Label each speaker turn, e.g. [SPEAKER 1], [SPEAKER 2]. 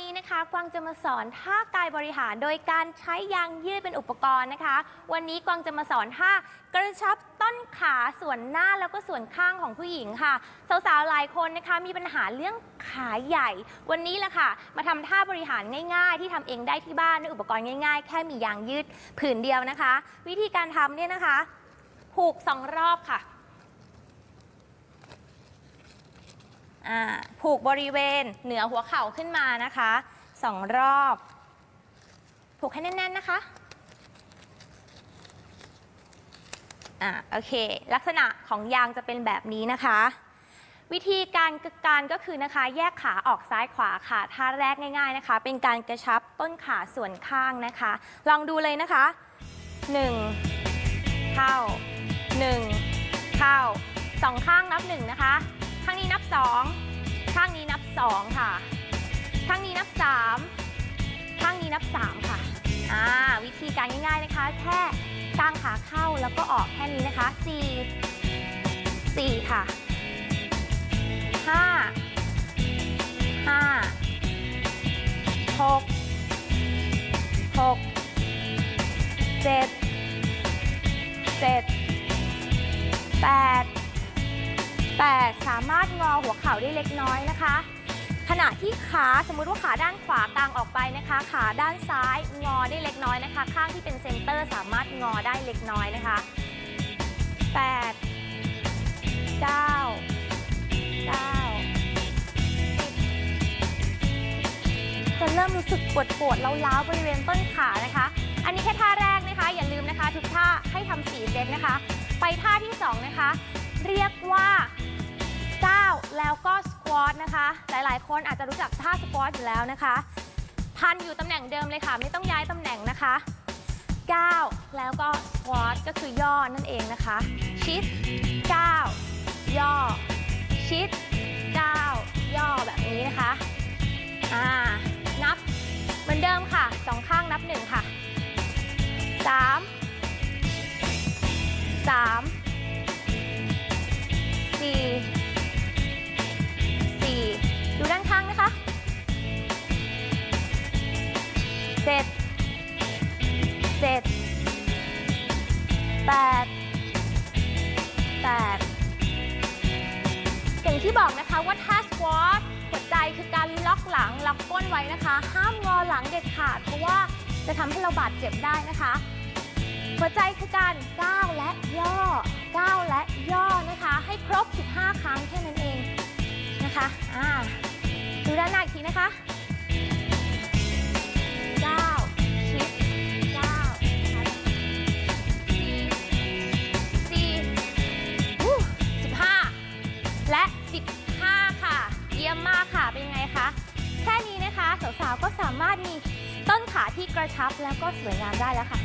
[SPEAKER 1] นี้นะคะกวางจะมาสอนท่ากายบริหารโดยการใช้ยางยืดเป็นอุปกรณ์นะคะ วันนี้กวางจะมาสอนท่ากระชับต้นขาส่วนหน้าแล้วก็ส่วนข้างของผู้หญิงค่ะ สาวๆหลายคนนะคะมีปัญหาเรื่องขาใหญ่ วันนี้แหละค่ะ มาทำท่าบริหารง่ายๆ ที่ทำเองได้ที่บ้านด้วยอุปกรณ์ง่ายๆ แค่มียางยืดผืนเดียวนะคะ วิธีการทำเนี่ยนะคะ ผูกสองรอบค่ะ อ่าผูกบริเวณเหนือหัวเข่าขึ้นมานะคะสองรอบ ผูกให้แน่นๆนะคะอ่าโอเค ลักษณะของยางจะเป็นแบบนี้นะคะ วิธีการการก็คือนะคะ แยกขาออกซ้ายขวาค่ะท่าแรกง่ายๆนะคะ เป็นการกระชับต้นขาส่วนข้างนะคะ ลองดูเลยนะคะ 1 เข้า 1 เข้าสองข้างนับ1นะคะข้างนี้นับ 2 ข้างนี้นับ 2 ค่ะ ข้างนี้นับ 3 ข้างนี้นับ 3 ค่ะอ่าวิธีการง่ายๆนะคะ แค่กางขาเข้าแล้วก็ออกแค่นี้นะคะ 4 4 ค่ะ 5 5 6 6 7 7 8 8สามารถงอหัวเข่าได้เล็กน้อยนะคะ ขณะที่ขาสมมุติว่าขาด้านขวากางออกไปนะคะ ขาด้านซ้ายงอได้เล็กน้อยนะคะ ข้างที่เป็นเซนเตอร์สามารถงอได้เล็กน้อยนะคะ8 9 9จะเริ่มรู้สึกปวดปวดๆล้าๆบริเวณต้นขานะคะ อันนี้แค่ท่าแรกนะคะ อย่าลืมนะคะ ทุกท่าให้ทำ4เซตนะคะ ไปท่าที่ 2 นะคะ เรียกว่า แล้วก็สควอตนะคะ หลายๆ คนอาจจะรู้จักท่าสควอตอยู่แล้วนะคะ พันอยู่ตำแหน่งเดิมเลยค่ะ ไม่ต้องย้ายตำแหน่งนะคะ9แล้วก็สควอตก็คือย่อนั่นเองนะคะ ชิด9ย่อ ชิด แปดแปดอย่างที่บอกนะคะว่าท่าสควอตหัวใจคือการล็อกหลังล็อกก้นไว้นะคะ ห้ามงอหลังเด็ดขาดเพราะว่าจะทำให้เราบาดเจ็บได้นะคะ หัวใจคือการก้าวและย่อก้าวและย่อนะคะ ให้ครบ 15 ครั้งแค่นั้นเองนะคะอ่าดูด้านหน้าอีกทีนะคะ กระชับแล้วก็สวยงามได้แล้วค่ะ